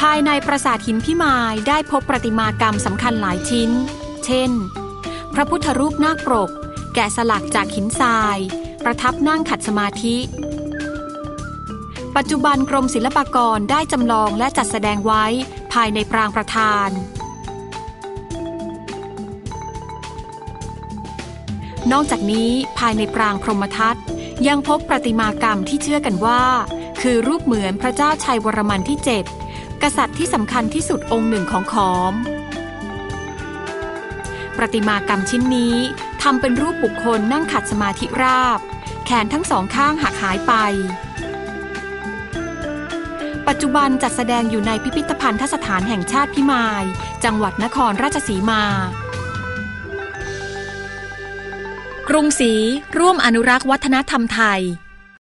ภายในปราสาทหินพิมายได้พบประติมากรรมสำคัญหลายชิ้น เช่น พระพุทธรูปนาคปรก แกะสลักจากหินทราย ประทับนั่งขัดสมาธิ ปัจจุบันกรมศิลปากรได้จำลองและจัดแสดงไว้ภายในปรางประธาน นอกจากนี้ภายในปรางพรหมทัตยังพบประติมากรรมที่เชื่อกันว่า คือรูปเหมือนพระเจ้าชัยวรมันที่ 7 กษัตริย์ที่สำคัญที่สุดองค์หนึ่งของขอม ประติมากรรมชิ้นนี้ทำเป็นรูปบุคคลนั่งขัดสมาธิราบ แขนทั้งสองข้างหักหายไป ปัจจุบันจัดแสดงอยู่ในพิพิธภัณฑสถานแห่งชาติพิมาย จังหวัดนครราชสีมา กรุงศรีร่วมอนุรักษ์วัฒนธรรมไทย